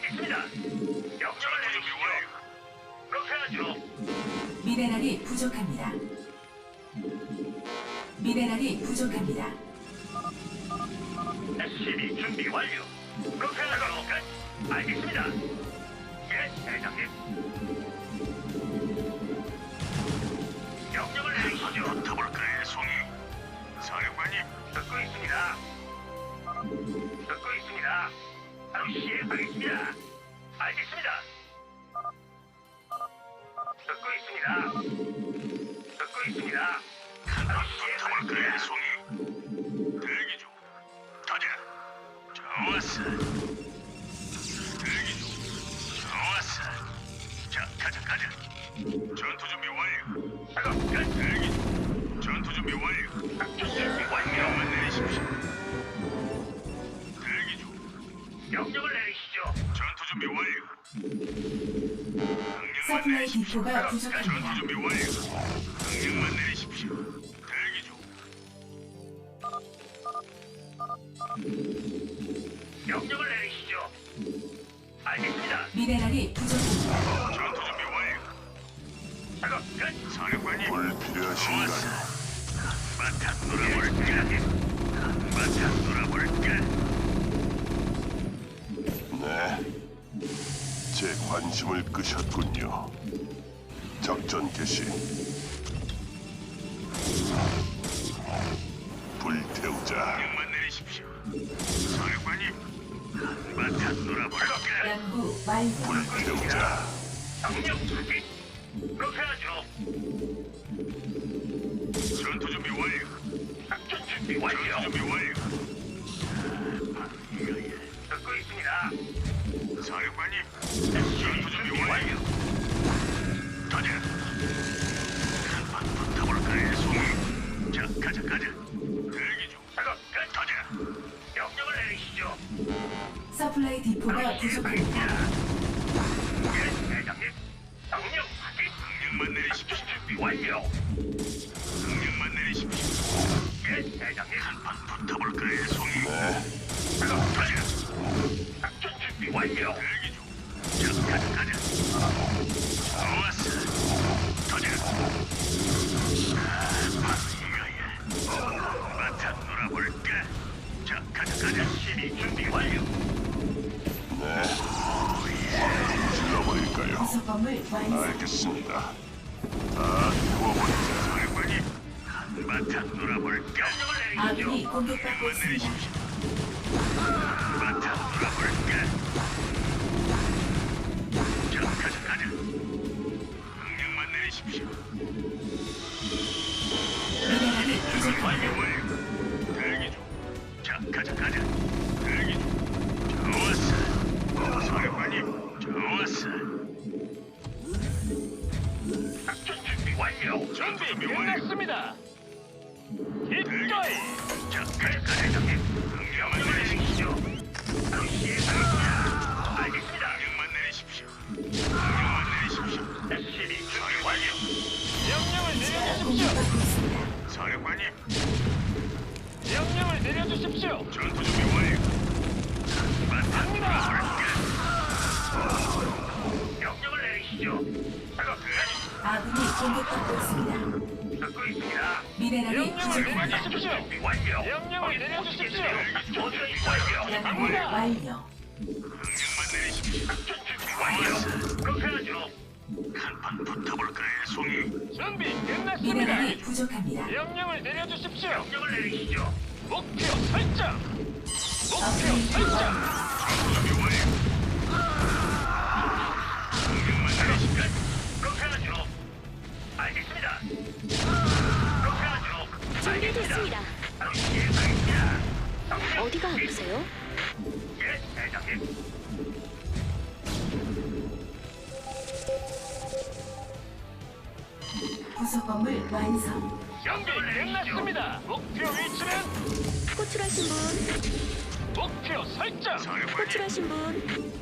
알겠습니다. 명령을 내리시죠. 그렇게 하죠. 미네랄이 부족합니다. 미네랄이 부족합니다. SCB 준비 완료. 그렇게 하죠. 끝. 알겠습니다. 끝. 부족합니다. 전투 준비 완료. 명령만 내리십시오. 대기 중. 명령을 내리시죠. 알겠습니다. 미네랄이 부족합니다. 전투 준비 완료. 작업 끝. 사령관님. 불필요하신가요? 바탕 놀아볼까? 바탕 놀아볼까? 네. 제 관심을 끄셨군요. 작전 개시. 불태우자. 명만 내리십시오. 사령관님. 바탕 놀아볼까? 연구 완료. 불태우자. 명령 확인. 완성. 알겠습니다. 다 태워버리자. 사령관님, 한바탕 놀아볼까? 아군이 공격받고 있습니다. 한바탕 놀아볼까? 자, 가자, 가자. 명령만 내리십시오. 미네랄이 준비 완료, 완료. 대기 중. 자, 가자, 가자. 대기 중. 좋았어. 사령관님, 좋았어. 준비. 끝났습니다. 기꺼이 중. 자, 가자, 형님. 명령만 내리시죠. 시행하겠습니다. 알겠습니다. 명령만 내리십시오. 명령만 내리십시오. SCB 준비 완료. 명령을 내려주십시오. 사령관님, 명령을 내려주십시오. 전투 준비 완료. 갑니다. 공격받고 있습니다. 듣고 있습니다. 미네랄이 명령을 부족합니다. 내려주십시오. 완료. 명령을 내려주십시오. 전투 준비 완료. 연구 갑니다. 완료. 명령만 내리십시오. 작전 준비 완료. 그렇게 하죠. 한판 붙어볼까요, 송이? 준비 끝났습니다. 미네랄이 부족합니다. 명령을 내려주십시오. 명령을 내리시죠. 목표 설정. 목표 설정. 완료. 준비 완료. 호출하신 분,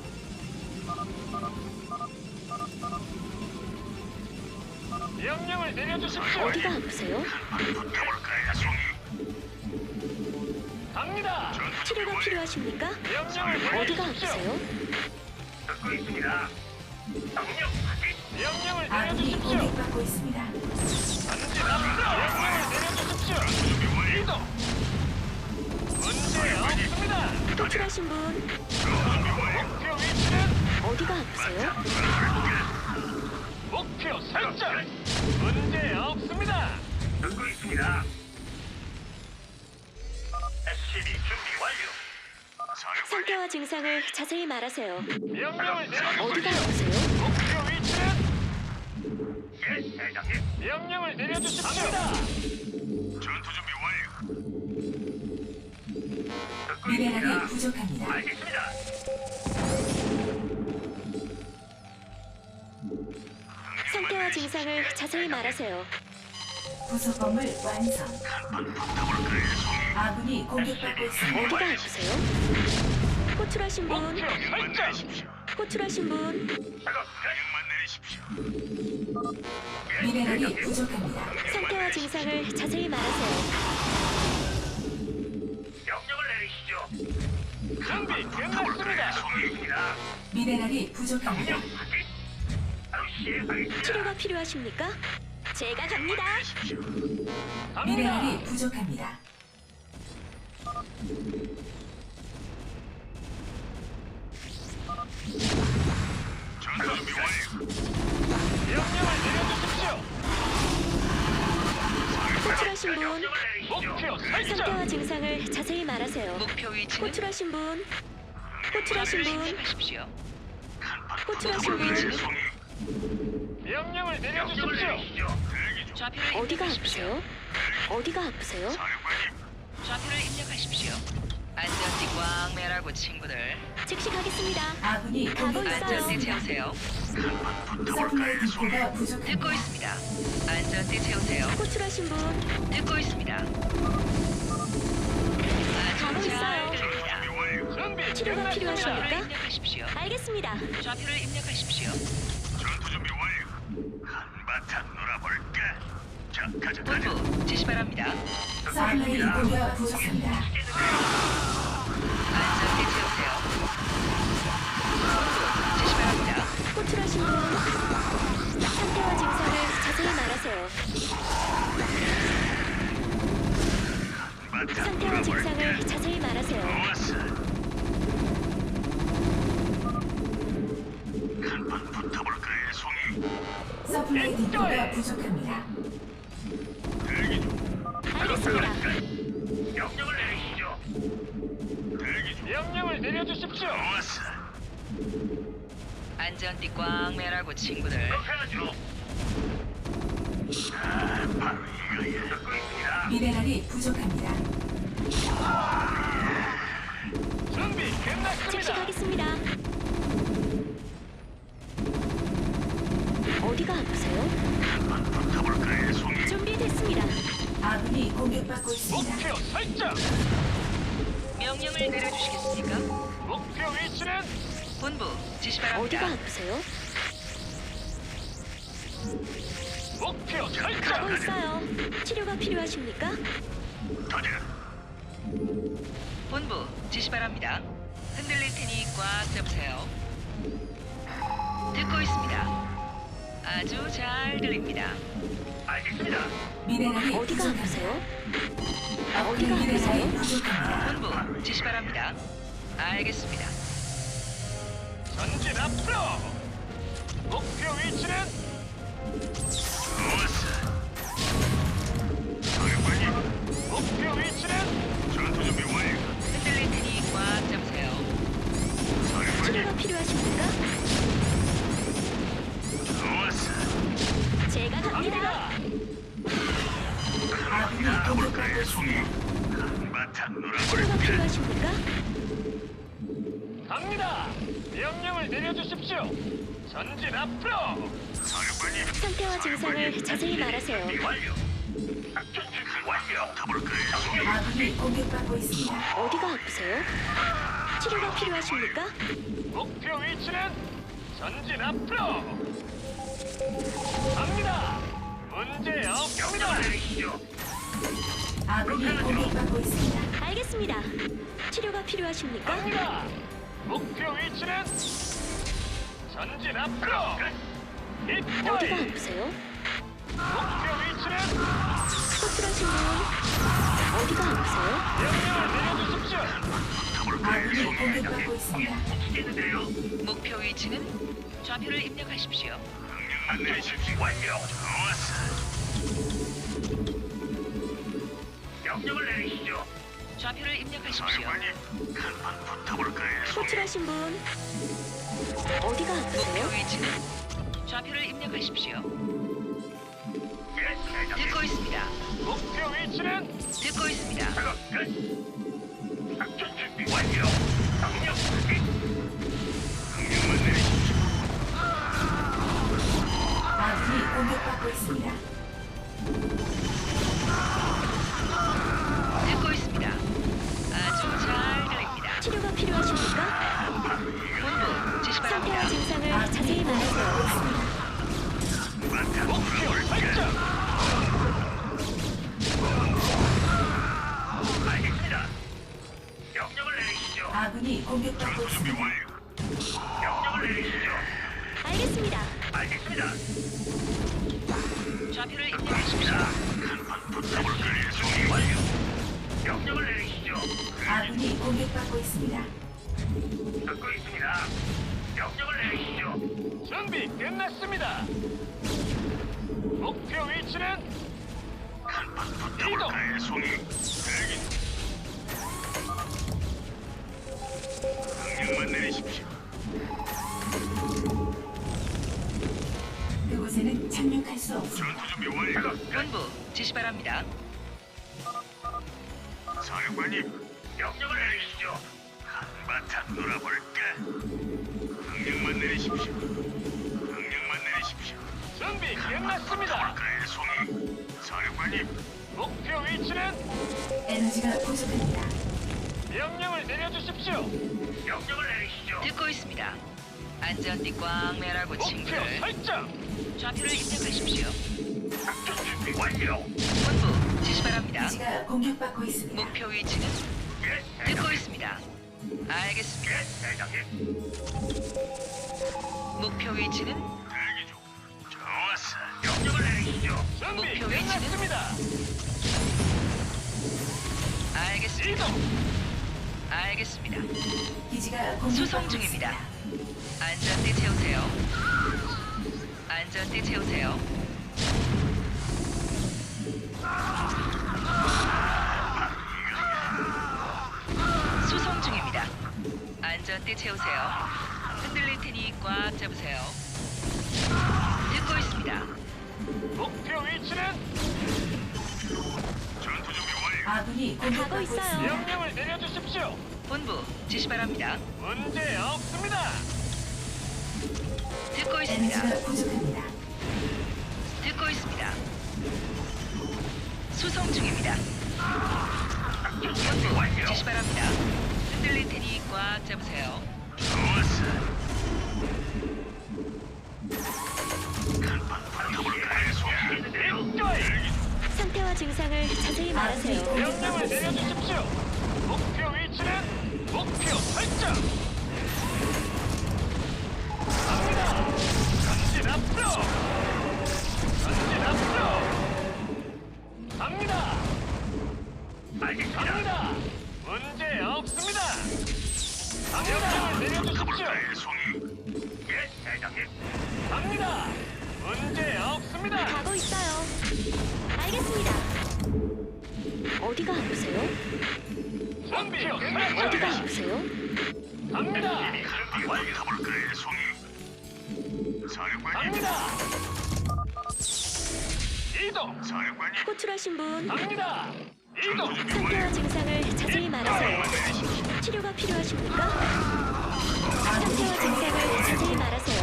명령을 내려주십시오. 어디가 아프세요? 갑니다. 치료가. 필요하십니까? 명령을 어디가 내려주십시오. 아프세요? 듣고 있습니다. 명령 확인. 명령을 아군이 내려주십시오. 공격받고 있습니다. 전진 앞으로. 명령을 내려주십시오. 이동. 문제 없습니다. 호출하신 분 목표 위치는 어디가 아프세요? 목표 설정. 문제 없습니다. 듣고 있습니다. SCB 준비 완료. 상태와 증상을 자세히 말하세요. 명령을 어디가 내려주십시오. 아프세요? 목표 위치는 예, 대장님. 명령을 내려주십시오. 전투 준비 미네랄이. 부족합니다. 알겠습니다. 상태와 증상을 자세히 말하세요. 부속 건물 완성. 아군이 공격받고 있습니다. 어디가 아프세요? 호출하신 분 목표 설정. 호출하신 분 작업 명령만 내리십시오. 예, 미네랄이. 부족합니다. 상태와 증상을 자세히 말하세요. 준비 끝났습니다. 송이입니다. 미네랄이 부족합니다. 치료가 필요하십니까? 제가 갑니다. 미네랄이 부족합니다. 명령을 내려주십시오. 호출하신 분 상태와 증상을 자세히 말하세요. 목표 위치는 호출하신 분 호출하신 분. 호출하신 분. 명령을 내려주십시오. 좌표를 어디가 입력하십시오. 아프세요? 어디가 아프세요? 좌표를 입력하십시오. 안전띠 꽝 매라고 친구들. 즉시 가겠습니다. 아군이 가고 있어요. 안전띠 있습니다. 채우세요. 서플라이 디포가 듣고 부족합니다. 있습니다. 안전띠 채우세요. 호출하신 분 듣고 있습니다. 가고 아주 있어요. 잘 들립니다. 준비 치료가. 필요하십니까? 입력하십시오. 알겠습니다. 좌표를 입력하십시오. 전투 준비 완료. 한바탕 놀아볼까? 자, 가자, 가자. 본부 지시 바랍니다. 서플라이 디포가 부족합니다. 안전띠 채우세요. 본부 지시 바랍니다. 호출하신 분 상태와 증상을 자세히 말하세요. 한바탕 상태와? 증상을 자세히 말하세요. 좋았어. 붙어볼까요, 송이? 서플라이 디포가 부족합니다. 대기 중. 알겠습니다. 명령을 내리시죠. 대기 중. 명령을 내려주십시오. 좋았어. 안전띠 꽝 매라고 친구들. 그렇게 하죠. 아, 바로 이거야. 미네랄이 부족합니다. 준비 즉시 끝났습니다. 가겠습니다. 어디가 아프세요? 한판 붙어볼까요, 송이? 준비됐습니다. 아군이 공격받고 있습니다. 목표 설정. 명령을 내려주시겠습니까? 목표 위치는 본부 지시 어디가 바랍니다. 아프세요? 목표 가고 설정. 있어요. 치료가 필요하십니까? 터져. 본부 지시 바랍니다. 흔들릴 테니 꽉 잡으세요. 듣고 있습니다. 아주 잘 들립니다. 알겠습니다. 미네랄이 어디가. 아프세요? 아군이 어디가 미네랄이 아프세요? 부족합니다. 본부 지시 바랍니다. 알겠습니다. 전진 앞으로. 목표 위치는 필요하십니까? 갑니다. 명령을 내려주십시오. 전진 앞으로. 상태와 증상을 자세히 말하세요. 완료. 완료. 아군이 공격받고 있습니다. 어디가 아프세요? 치료가 필요하십니까? 목표 위치는 전진 앞으로. 갑니다. 문제 없습니다. 아군이 공격받고 있습니다. 알겠습니다. 치료가 필요하십니까? 갑니다. 목표 위치는 전진 앞으로. 어디가. 아프세요? 목표 위치는 호출하신 분 어디가 아프세요? 명령을 내려주십시오. 아군이 공격받고 있습니다. 시키는데요. 목표 위치는 좌표를 입력하십시오. 완료. 명령을 내리시죠. 좌표를 입력하십시오. 사령관님, 간판 붙어볼까요? 호출하신 분 어디가 목표 아프세요? 위치는 좌표를 입력하십시오. 예, 대장님. 듣고 있습니다. 목표 위치는 듣고 있습니다. 작업 끝. 작전 준비 완료. 명령 확인. 명령만 내리십시오. 아군이 공격받고 있습니다. 명령을 내리시죠. 준비 끝났습니다. 목표 위치는 간판 붙어볼까요? 송이. 대기. 명령만 내리십시오. 그곳에는 착륙할 수 없습니다. 전투 준비 완료. 본부 지시 바랍니다. 사령관님, 명령을 내리시죠. 한바탕? 명령만 내리십시오. 명령만 내리십시오. 준비 끝났습니다. 그의 송이. 사령관님, 목표 위치는 에너지가 부족합니다. 명령을 내려주십시오. 명령을 내리시죠. 듣고 있습니다. 안전띠 꽉 매라고 목표 친구들. 설정. 좌표를 입력하십시오. 작전 준비 완료. 본부 지시 바랍니다. 기지가 공격받고 있습니다. 목표 위치는 예, 듣고 대장님. 있습니다. 알겠습니다. 예, 대장님. 목표 위치는 대기 중. 좋았어. 명령을 내리시죠. 준비 목표 위치는? 끝났습니다. 알겠습니다. 이동. 알겠습니다. 기지가 공격받고 수송 중입니다. 안전띠 채우세요. 안전띠 채우세요. 수송 중입니다. 안전띠 채우세요. 흔들릴 테니 꽉 잡으세요. 듣고 있습니다. 목표 위치는 전투 준비 완료. 아군이 가고 공격받고 있어요. 있습니다. 명령을 내려주십시오. 본부 지시 바랍니다. 문제 없습니다. 듣고 있습니다. 에너지가 부족합니다. 듣고 있습니다. 수송 중입니다. 본부. 지시 바랍니다. 흔들릴 테니 꽉 잡으세요. 좋았어. 상태와 증상을 자세히 말하세요. 명령을 내려주십시오. 이동. 상태와 증상을 자세히 말하세요. 치료가 필요하십니까? 상태와 증상을 자세히 말하세요.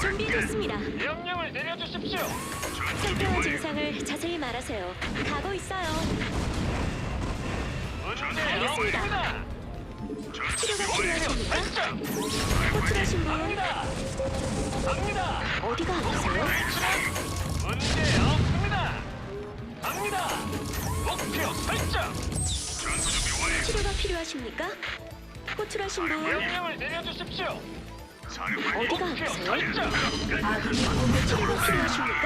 준비됐습니다. 명령을 내려주십시오. 상태와 증상을 자세히 말하세요. 가고 있어요. 문제 알겠습니다. 없습니다. 치료가 필요하십니까? 호출하신 분 갑니다. 갑니다. 어디가 아프세요? 문제 없습니다. 갑니다. 목표 설정. 전투 준비 완료. 치료가 필요하십니까? 호출하신 분 명령을 내려주십시오. 어디가 목표 아프세요? 설정. 아군이 공격적으로 필요하십니까?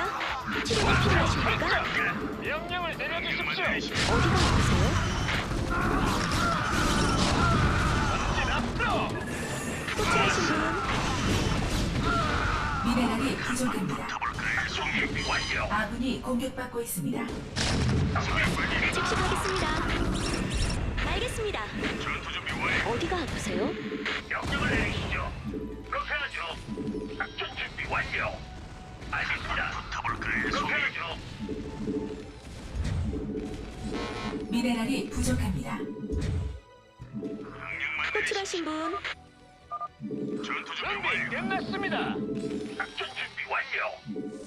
치료가 필요하십니까? 설정. 명령을 내려주십시오. 어디가 아프세요? 전진 앞으로. 호출하신 분 미네랄이 부족합니다. 송이 완료. 아군이 공격받고 있습니다. 즉시 가겠습니다. 알겠습니다. 전투 준비 완료. 어디가 아프세요? 명령을 내리시죠. 그렇게 하죠. 작전 준비 완료. 알겠습니다. 더블클의 그렇게 하죠. 미네랄이 부족합니다. 명령만 호출하신 분. 전투 준비 준비 완료. 끝났습니다. 작전 준비 완료.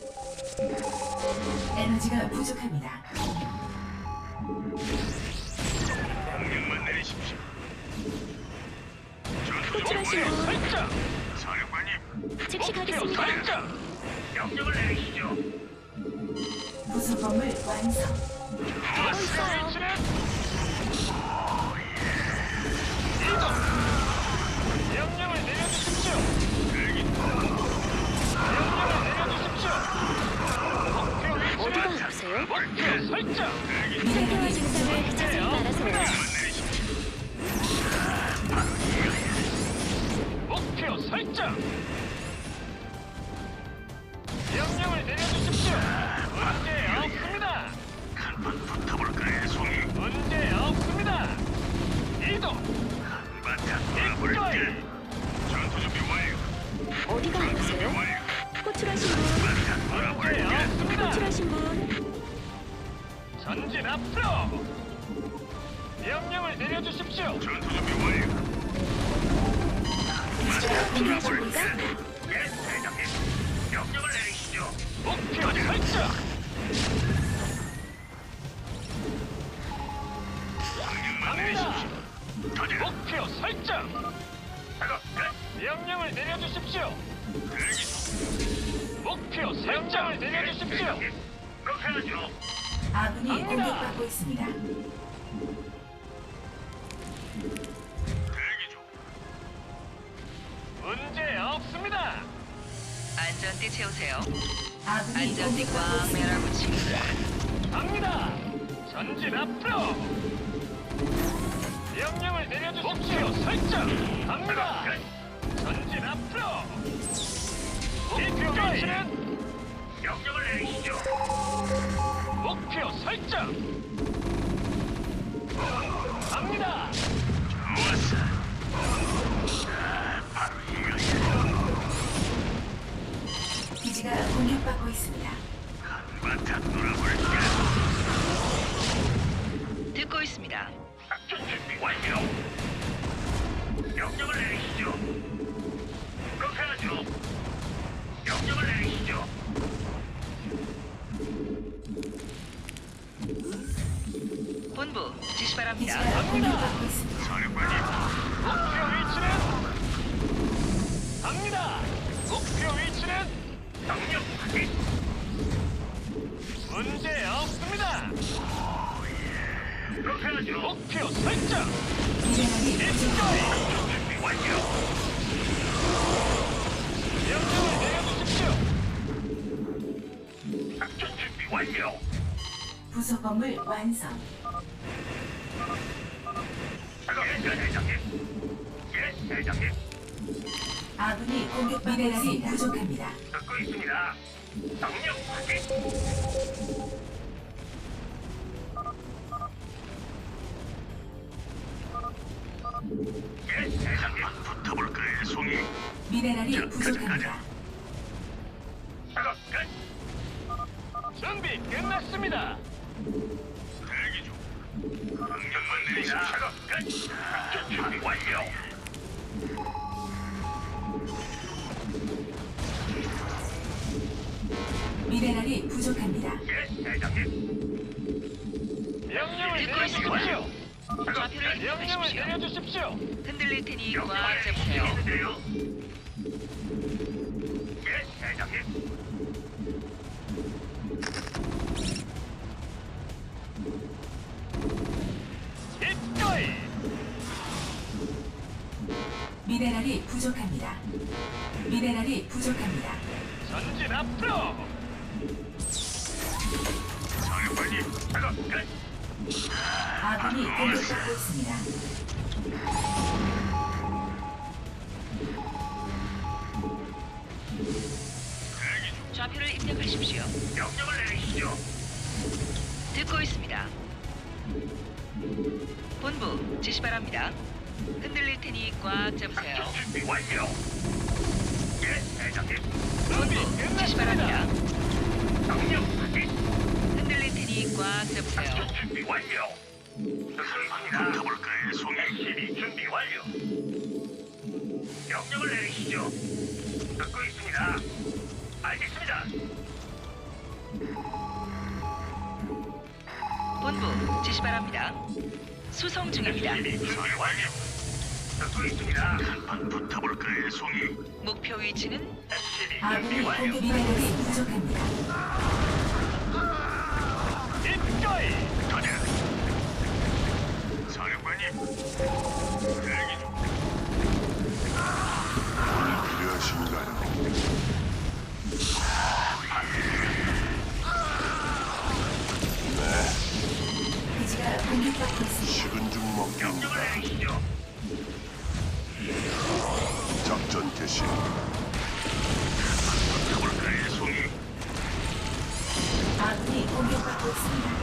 에너지가 부족합니다. 명령만 내리십시오. 호출하신. 분. 사령관님, 즉시 가겠습니다. 설정. 명령을 내리시죠. 부속 건물 완성. 가고 있어요. 목표 설정. 상태와 증상을 자세히 말하세요. 목표 설정. 명령을 내려주십시오. 문제 없습니다. 한번 붙어볼까요, 송이? 문제 없습니다. 이동. 바탕 이거이. 돌아볼게. 전투 준비 완료. 어디가 아프세요? 완료. 호출하신 분 바탕 문제 돌아볼게. 없습니다. 호출하신 분 전진 앞으로. 명령을 내려주십시오. 전투 준비 완료. 있습니다. 예, 대장님. 명령을 내리시죠. 목표 설정. 명령만. 내리십시오. 목표 설정. 작업 끝. 명령을 내려주십시오. 대기. 목표 설정을 내려주십시오. 대장님. 그렇게 하죠. 아군이. 공격받고 있습니다. 대기 중. 문제 없습니다. 안전띠 채우세요. 아군이 안전띠 공격받고 꽉 있습니다. 친구들. 갑니다. 전진 앞으로. 명령을 내려주십시오. 설정. 갑니다. 전진 앞으로. 목표 위치는 목표 설정. 갑니다. 좋았어. 자, 바로 이거야. 기지가 공격받고 있습니다. 한바탕 놀아볼까? 듣고 있습니다. 작전 준비 완료. 명령을 내리시 기지가 공격받고 있습니다. 사령관님, 목표 위치는 갑니다. 목표 위치는 명령 확인. 문제 없습니다. 그렇게 하죠. 목표 설정. 미네랄이 입가이 준비 완료. 명령을 내려주십시오. 작전 준비 완료. 부속 건물 완성. 아군이 공격 미네랄이 부족합니다. 듣고 있습니다. 명령 확인. 예, 대장님. 붙어볼 그래, 송이. 미네랄이 부족합니다. 작업 끝. 준비 끝났습니다. 미네랄이 부족합니다. 예, 대장님. 명령을 내려주십시오. 명령을. 내려주십시오. 흔들릴 테니 꽉 잡으세요. 미네랄이 부족합니다. 미네랄이 부족합니다. 전진 앞으로. 사령관님, 작업 끝. 아군이 공격받고 있습니다. 대기 중. 좌표를 입력하십시오. 명령을 내리시죠. 듣고 있습니다. 본부 지시 바랍니다. 흔들릴 테니 꽉 잡으세요. 준비 완료. 예, 대장님. 본부 지시 바랍니다. 명령 확인. 흔들릴 테니 꽉 잡으세요. 준비 완료. 있습니다. 붙어볼까요, 송이? SCB 준비 완료. 명령을 내리시죠. 듣고 있습니다. 알겠습니다. 본부 지시 바랍니다. 수송 중입니다. 준비 완료. 듣고 있습니다. 한판 붙어볼까요, 송이? 목표 위치는 아군이 완료. 공격 미네랄이 부족합니다. 입가이. 식은 죽 먹기입니다. 작전 개시. 공격받고 있습니다.